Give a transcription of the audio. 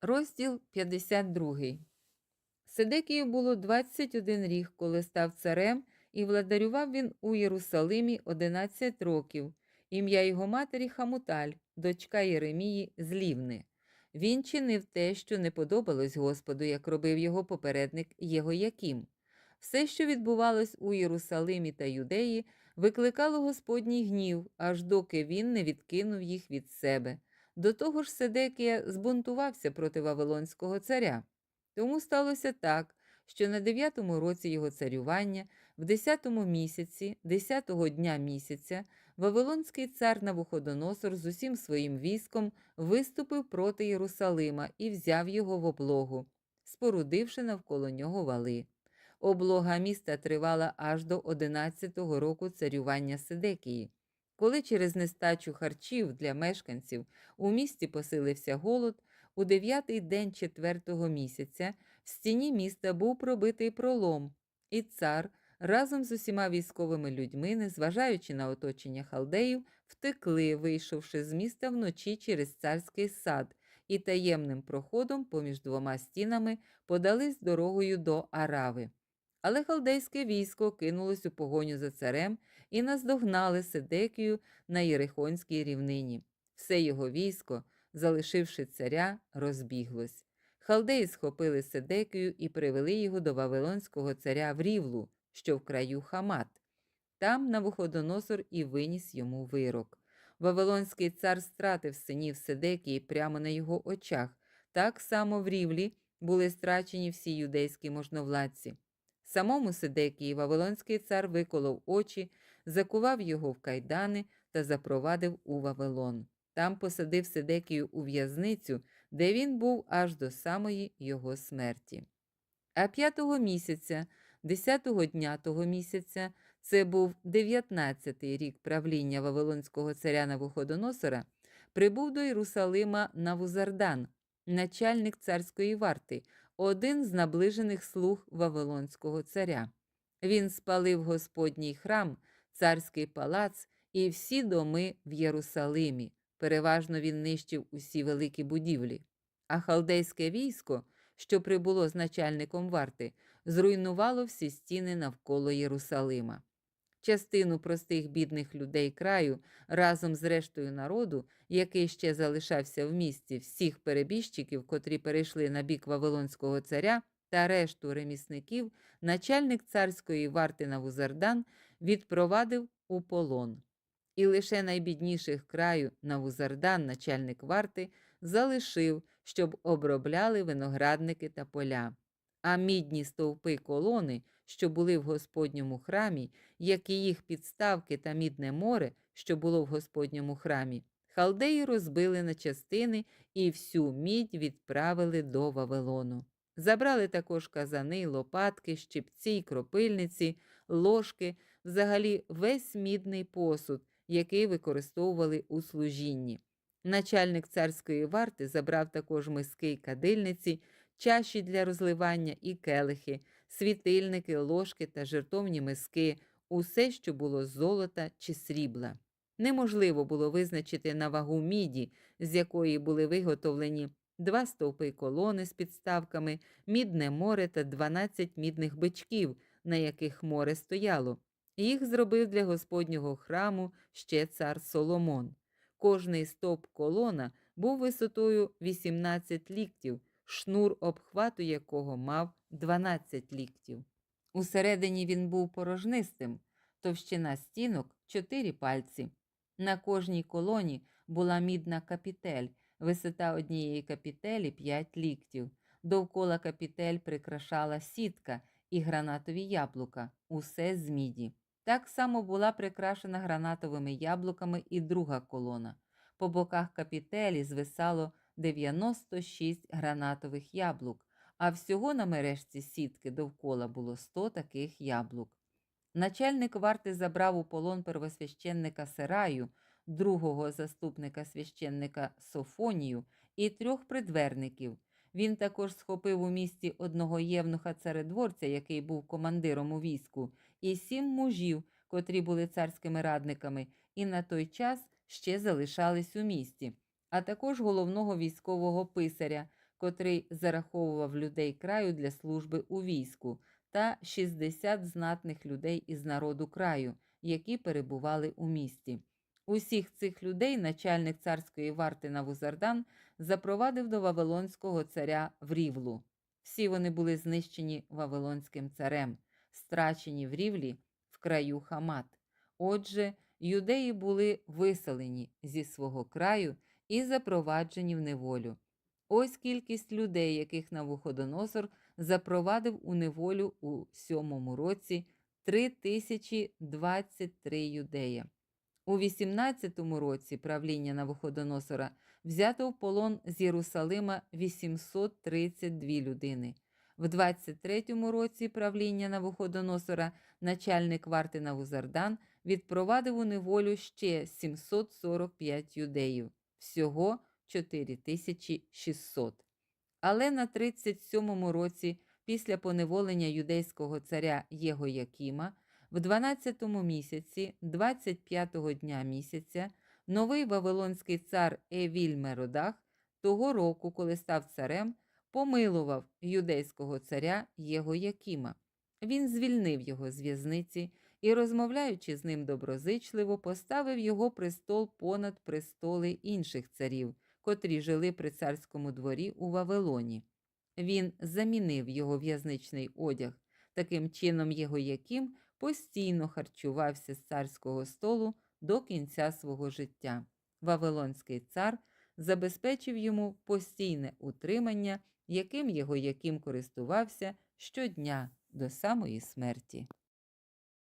Розділ 52. Сидекію було 21 рік, коли став царем, і владарював він у Єрусалимі 11 років. Ім'я його матері Хамуталь, дочка Єремії з Лівни. Він чинив те, що не подобалось Господу, як робив його попередник Єгояким. Все, що відбувалось у Єрусалимі та Юдеї, викликало Господній гнів, аж доки він не відкинув їх від себе. До того ж, Седекія збунтувався проти Вавилонського царя. Тому сталося так, що на дев'ятому році його царювання, в десятому місяці, десятого дня місяця, Вавилонський цар Навуходоносор з усім своїм військом виступив проти Єрусалима і взяв його в облогу, спорудивши навколо нього вали. Облога міста тривала аж до одинадцятого року царювання Сидекії. Коли через нестачу харчів для мешканців у місті посилився голод, у дев'ятий день четвертого місяця в стіні міста був пробитий пролом, і цар разом з усіма військовими людьми, незважаючи на оточення халдеїв, втекли, вийшовши з міста вночі через царський сад, і таємним проходом поміж двома стінами подались дорогою до Арави. Але халдейське військо кинулось у погоню за царем і наздогнали Седекію на Єрихонській рівнині. Все його військо, залишивши царя, розбіглось. Халдеї схопили Седекію і привели його до Вавилонського царя в Рівлу, що в краю Хамат. Там Навуходоносор і виніс йому вирок. Вавилонський цар стратив синів Седекії прямо на його очах. Так само в Рівлі були страчені всі юдейські можновладці. Самому Сидекії Вавилонський цар виколов очі, закував його в кайдани та запровадив у Вавилон. Там посадив Сидекію у в'язницю, де він був аж до самої його смерті. А п'ятого місяця, десятого дня того місяця, це був дев'ятнадцятий рік правління Вавилонського царя Навуходоносора, прибув до Єрусалима Навузардан, начальник царської варти, один з наближених слуг Вавилонського царя. Він спалив Господній храм, царський палац і всі доми в Єрусалимі. Переважно він нищив усі великі будівлі. А халдейське військо, що прибуло з начальником варти, зруйнувало всі стіни навколо Єрусалима. Частину простих бідних людей краю разом з рештою народу, який ще залишався в місті, всіх перебіжчиків, котрі перейшли на бік Вавилонського царя, та решту ремісників, начальник царської варти Навузардан відпровадив у полон. І лише найбідніших краю Навузардан, начальник варти, залишив, щоб обробляли виноградники та поля. А мідні стовпи колони, що були в Господньому храмі, як і їх підставки та мідне море, що було в Господньому храмі, халдеї розбили на частини і всю мідь відправили до Вавилону. Забрали також казани, лопатки, щипці й кропильниці, ложки, взагалі весь мідний посуд, який використовували у служінні. Начальник царської варти забрав також миски й кадильниці, чаші для розливання і келихи, світильники, ложки та жертовні миски, усе, що було золота чи срібла. Неможливо було визначити на вагу міді, з якої були виготовлені два стовпи колони з підставками, мідне море та 12 мідних бичків, на яких море стояло. Їх зробив для Господнього храму ще цар Соломон. Кожний стовп колона був висотою 18 ліктів, шнур обхвату якого мав 12 ліктів. Усередині він був порожнистим, товщина стінок 4 пальці. На кожній колоні була мідна капітель, висота однієї капітелі 5 ліктів. Довкола капітель прикрашала сітка і гранатові яблука, усе з міді. Так само була прикрашена гранатовими яблуками і друга колона. По боках капітелі звисало 96 гранатових яблук, а всього на мережці сітки довкола було 100 таких яблук. Начальник варти забрав у полон первосвященника Сераю, другого заступника священника Софонію і трьох придверників. Він також схопив у місті одного євнуха царедворця, який був командиром у війську, і сім мужів, котрі були царськими радниками, і на той час ще залишались у місті, а також головного військового писаря, котрий зараховував людей краю для служби у війську, та 60 знатних людей із народу краю, які перебували у місті. Усіх цих людей начальник царської варти Навузардан запровадив до Вавилонського царя в Рівлу. Всі вони були знищені Вавилонським царем, страчені в Рівлі в краю Хамат. Отже, юдеї були виселені зі свого краю і запроваджені в неволю. Ось кількість людей, яких Навуходоносор запровадив у неволю у сьомому році 3023 юдея. У 18 році правління Навуходоносора взято в полон з Єрусалима 832 людини. В 23 році правління Навуходоносора начальник варти Навузардан відпровадив у неволю ще 745 юдеїв, всього 4600. Але на 37 році, після поневолення юдейського царя Єгоякіма, в 12 місяці, 25-го дня місяця, новий Вавилонський цар Евіль Меродах того року, коли став царем, помилував юдейського царя Єгоякіма. Він звільнив його з в'язниці і, розмовляючи з ним доброзичливо, поставив його престол понад престоли інших царів, котрі жили при царському дворі у Вавилоні. Він замінив його в'язничний одяг. Таким чином, його яким постійно харчувався з царського столу до кінця свого життя. Вавилонський цар забезпечив йому постійне утримання, яким його яким користувався щодня до самої смерті.